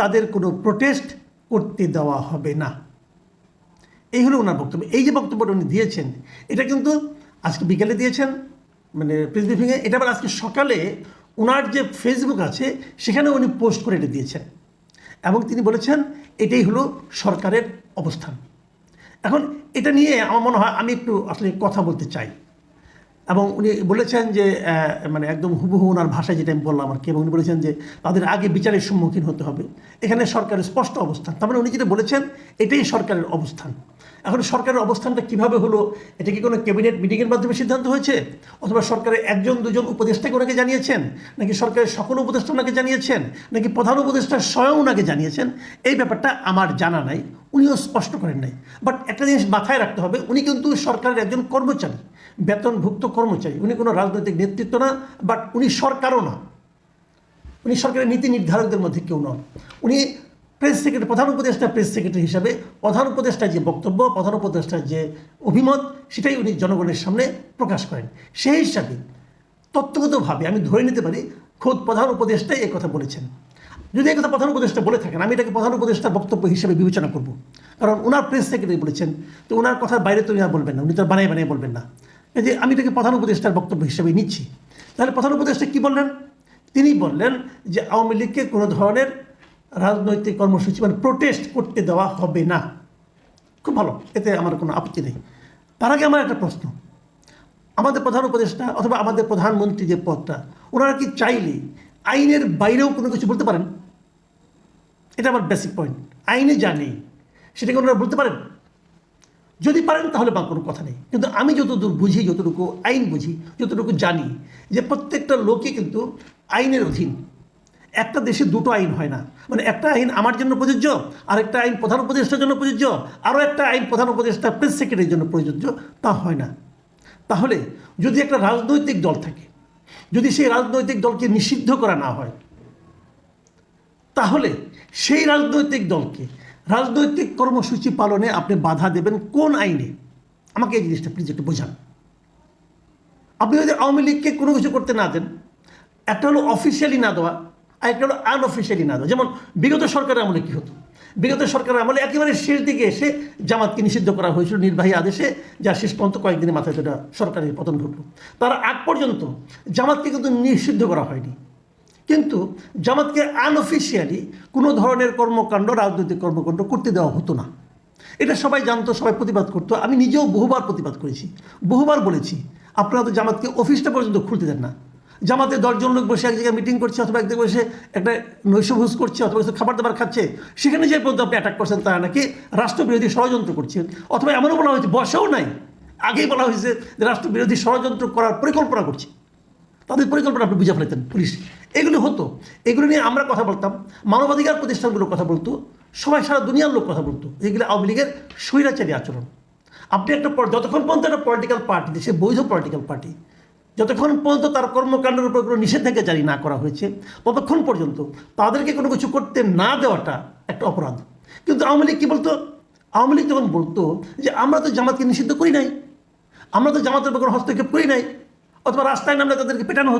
তাদের কোনো প্রোটেস্ট করতে দেওয়া হবে না। এই হলো ওনার বক্তব্য। এই যে বক্তব্যটা উনি দিয়েছেন, এটা কিন্তু আজকে বিকেলে দিয়েছেন মানে প্রেস ব্রিফিংয়ে এটা আবার আজকে সকালে ওনার যে ফেসবুক আছে সেখানে উনি পোস্ট করে এটা দিয়েছেন। এবং তিনি বলেছেন, এটাই হলো সরকারের অবস্থান। এখন এটা নিয়ে আমার মনে হয় আমি একটু আসলে কথা বলতে চাই। এবং উনি বলেছেন যে মানে একদম হুবহু ওনার ভাষায় যেটা আমি বললাম আর কি, এবং উনি বলেছেন যে, তাদের আগে বিচারের সম্মুখীন হতে হবে। এখানে সরকারের স্পষ্ট অবস্থান। তার মানে উনি যেটা বলেছেন, এটাই সরকারের অবস্থান। এখন সরকারের অবস্থানটা কীভাবে হলো? এটা কি কোনো ক্যাবিনেট মিটিংয়ের মাধ্যমে সিদ্ধান্ত হয়েছে? অথবা সরকারের একজন, দুজন উপদেষ্টাকে ওনাকে জানিয়েছেন? নাকি সরকারের সকল উপদেষ্টা ওনাকে জানিয়েছেন? নাকি প্রধান উপদেষ্টা স্বয়ং ওনাকে জানিয়েছেন? এই ব্যাপারটা আমার জানা নাই, উনিও স্পষ্ট করেন নাই। বাট একটা জিনিস মাথায় রাখতে হবে, উনি কিন্তু সরকারের একজন কর্মচারী, বেতনভুক্ত কর্মচারী। উনি কোনো রাজনৈতিক নেতৃত্ব না বাট উনি সরকারও না। উনি সরকারের নীতি নির্ধারকদের মধ্যে কেউ নন। উনি প্রেস সেক্রেটারি, প্রধান উপদেষ্টা, প্রেস সেক্রেটারি হিসাবে প্রধান উপদেষ্টার যে বক্তব্য, প্রধান উপদেষ্টার যে অভিমত, সেটাই উনি জনগণের সামনে প্রকাশ করেন। সেই হিসাবে তত্ত্বগতভাবে আমি ধরে নিতে পারি, খোদ প্রধান উপদেষ্টাই কথা বলেছেন। যদি এই কথা প্রধান উপদেষ্টা বলে থাকেন, আমি এটাকে প্রধান উপদেষ্টার বক্তব্য হিসেবে বিবেচনা করব। কারণ ওনার প্রেস সেক্রেটারি বলেছেন, তো ওনার কথার বাইরে তো উনি আর বলবেন না, উনি তো আর বানিয়ে বলবেন না। যে আমি এটাকে প্রধান উপদেষ্টার বক্তব্য হিসেবে নিচ্ছি। তাহলে প্রধান উপদেষ্টা কী বললেন? তিনি বললেন যে আওয়ামী লীগকে কোনো ধরনের রাজনৈতিক কর্মসূচি মানে প্রোটেস্ট করতে দেওয়া হবে না। খুব ভালো, এতে আমার কোনো আপত্তি নেই। তার আগে আমার একটা প্রশ্ন। আমাদের প্রধান উপদেষ্টা অথবা আমাদের প্রধানমন্ত্রী যে পদটা, ওনারা কি চাইলে আইনের বাইরেও কোনো কিছু বলতে পারেন? এটা আমার বেসিক পয়েন্ট আইনে নেই, সেটাকে ওনারা বলতে পারেন? যদি পারেন, তাহলে বা কোনো কথা নেই। কিন্তু আমি যতদূর বুঝি, যতটুকু আইন বুঝি, যতটুকু জানি, যে প্রত্যেকটা লোকই কিন্তু আইনের অধীন। একটা দেশে দুটো আইন হয় না। মানে একটা আইন আমার জন্য প্রযোজ্য, আরেকটা আইন প্রধান উপদেষ্টার জন্য প্রযোজ্য, আরও একটা আইন প্রধান উপদেষ্টা প্রেস সেক্রেটারির জন্য প্রযোজ্য, তা হয় না। তাহলে যদি একটা রাজনৈতিক দল থাকে, যদি সেই রাজনৈতিক দলকে নিষিদ্ধ করা না হয়, তাহলে সেই রাজনৈতিক দলকে রাজনৈতিক কর্মসূচি পালনে আপনি বাধা দেবেন কোন আইনে? আমাকে এই জিনিসটা প্লিজ একটু বোঝান। আপনি যদি আওয়ামী লীগকে কোনো কিছু করতে না দেন, একটা হলো অফিসিয়ালি না দেওয়া আর একটা হলো আনঅফিসিয়ালি না। যেমন বিগত সরকারের আমলে কী হতো? বিগত সরকারের আমলে একেবারে শেষ দিকে এসে জামাতকে নিষিদ্ধ করা হয়েছিল নির্বাহী আদেশে যা শেষ পর্যন্ত কয়েকদিনের মাথায় সেটা সরকারের পতন ঘটল। তার আগ পর্যন্ত জামাতকে কিন্তু নিষিদ্ধ করা হয়নি। কিন্তু জামাতকে আনঅফিসিয়ালি কোনো ধরনের কর্মকাণ্ড, রাজনৈতিক কর্মকাণ্ড করতে দেওয়া হতো না। এটা সবাই জানতো, সবাই প্রতিবাদ করতো। আমি নিজেও বহুবার প্রতিবাদ করেছি। বহুবার বলেছি, আপনারা তো জামাতকে অফিসটা পর্যন্ত খুলতে দেন না। জামাতে দশজন লোক বসে এক জায়গায় মিটিং করছে, অথবা এক জায়গায় বসে একটা নৈশভোজ করছে, অথবা কিছু খাবার দাবার খাচ্ছে, সেখানে যে পর্যন্ত আপনি অ্যাটাক করছেন, তারা নাকি রাষ্ট্রবিরোধী ষড়যন্ত্র করছেন। অথবা এমনও বলা হয়েছে বসেও নাই। আগেই বলা হয়েছে যে রাষ্ট্রবিরোধী ষড়যন্ত্র করার পরিকল্পনা করছে। তাদের পরিকল্পনা আপনি বুঝে ফেলেছেন, পুলিশ। এগুলো হতো। এগুলো নিয়ে আমরা কথা বলতাম, মানবাধিকার প্রতিষ্ঠানগুলো কথা বলতো, সবাই সারা দুনিয়ার লোক কথা বলতো। এগুলো আওয়ামী লীগের স্বৈরাচারী আচরণ। আপনি একটা যতক্ষণ পর্যন্ত একটা পলিটিক্যাল পার্টি দেশে বৈধ পলিটিক্যাল পার্টি যতক্ষণ পর্যন্ত তার কর্মকাণ্ডের উপর কোনো নিষেধাজ্ঞা জারি না করা হয়েছে, ততক্ষণ পর্যন্ত তাদেরকে কোনো কিছু করতে না দেওয়াটা একটা অপরাধ। কিন্তু আওয়ামী লীগ কী বলতো? আওয়ামী লীগ যখন বলতো যে, আমরা তো জামাতকে নিষিদ্ধ করি নাই। আমরা তো জামাতের উপর কোনো হস্তক্ষেপ করি নাই। অথবা রাস্তায় নামলে তাদেরকে পেটানো হতো।